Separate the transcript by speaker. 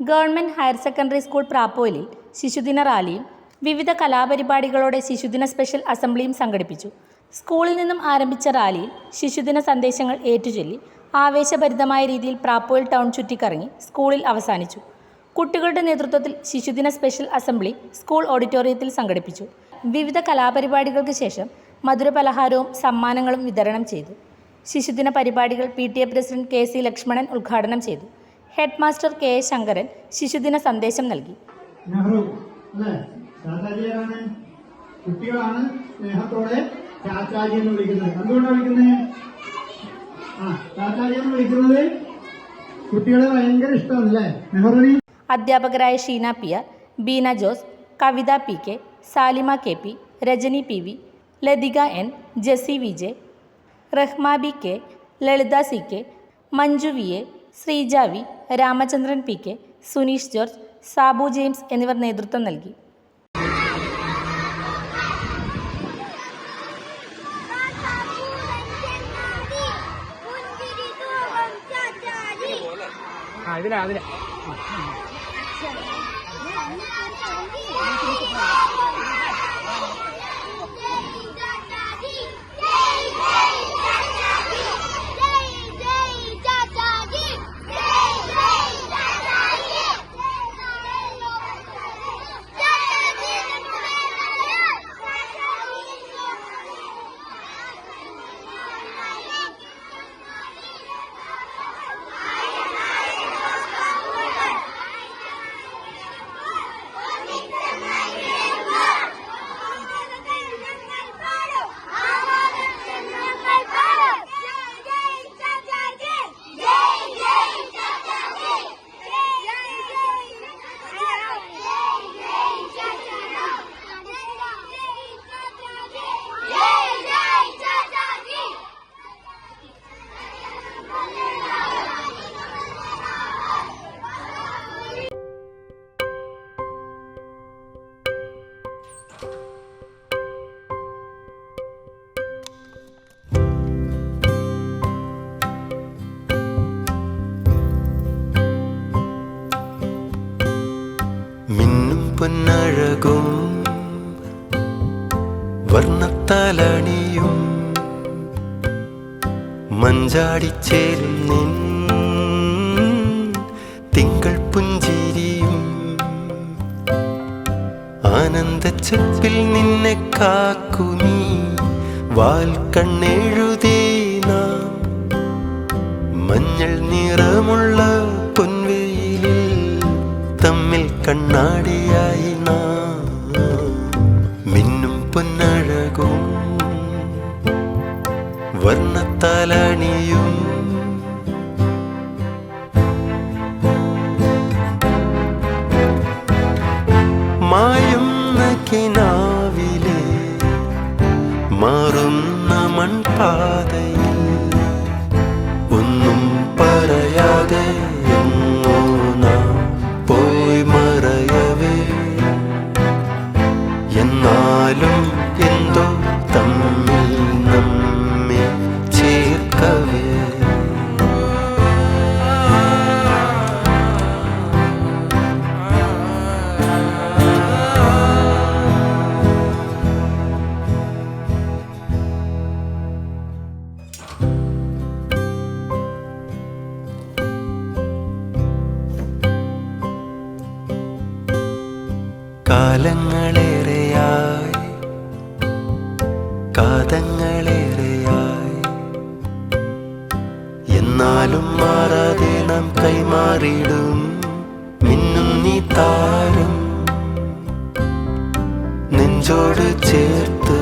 Speaker 1: Government higher secondary school പ്രാപ്പോയിലിൽ ശിശുദിന റാലിയും വിവിധ കലാപരിപാടികളോടെ ശിശുദിന സ്പെഷ്യൽ അസംബ്ലിയും സംഘടിപ്പിച്ചു. സ്കൂളിൽ നിന്നും ആരംഭിച്ച റാലിയിൽ ശിശുദിന സന്ദേശങ്ങൾ ഏറ്റുചൊല്ലി ആവേശഭരിതമായ രീതിയിൽ പ്രാപ്പോയിൽ ടൗൺ ചുറ്റിക്കറങ്ങി സ്കൂളിൽ അവസാനിച്ചു. കുട്ടികളുടെ നേതൃത്വത്തിൽ ശിശുദിന സ്പെഷ്യൽ അസംബ്ലി സ്കൂൾ ഓഡിറ്റോറിയത്തിൽ സംഘടിപ്പിച്ചു. വിവിധ കലാപരിപാടികൾക്ക് ശേഷം മധുരപലഹാരവും സമ്മാനങ്ങളും വിതരണം ചെയ്തു. ശിശുദിന പരിപാടികൾ P T A president K C Lakshmanan ഉദ്ഘാടനം ചെയ്തു. Head master K A Sankaran ശിശുദിന സന്ദേശം നൽകി.
Speaker 2: കുട്ടികളാണ് സ്നേഹത്തോടെ എന്ന് വിളിക്കുന്നത്. എന്തുകൊണ്ടാണ് വിളിക്കുന്നത് ആ എന്ന് വിളിക്കുന്നത് കുട്ടികളെ ഭയങ്കര ഇഷ്ടമാണ് അല്ലേ? നെഹ്റുവിന്
Speaker 1: അധ്യാപകരായ Sheena P R Beena Jose Kavitha P K Salima K P Rajani P V Lathika N Jessy V J Rahma B K Lalitha C K Manju V A Sreeja V Ramachandran P K Suneesh George Sabu James എന്നിവർ നേതൃത്വം നൽകി.
Speaker 3: അതിലാ
Speaker 4: പൊന്നഴകും. വർണത്താലണിയും മഞ്ചാടിച്ചേരും നിൻ തിങ്കൾ പുഞ്ചിരിയും. ആനന്ദച്ചപ്പിൽ നിന്നെ കാക്കു നീ വാൽ കണ്ണേഴുതേ നാം. മഞ്ഞൾ നിറമുള്ള പൊൻവെയിലിൽ തമ്മിൽ കണ്ണാടിയായി മിന്നും പൊന്നഴകും. വർണത്താലണിയും മായുന്ന കിനാവിലെ മാറുന്ന മൺപാതയിൽ എന്നാലും എന്തോ തമ്മിൽ നമ്മെ ചേർക്കവേ. കാലങ്ങളേറെയായി എന്നാലും മാറാതെ നാം കൈമാറിയിടും. മിന്നും നീ താരം. നെഞ്ചോട് ചേർത്ത്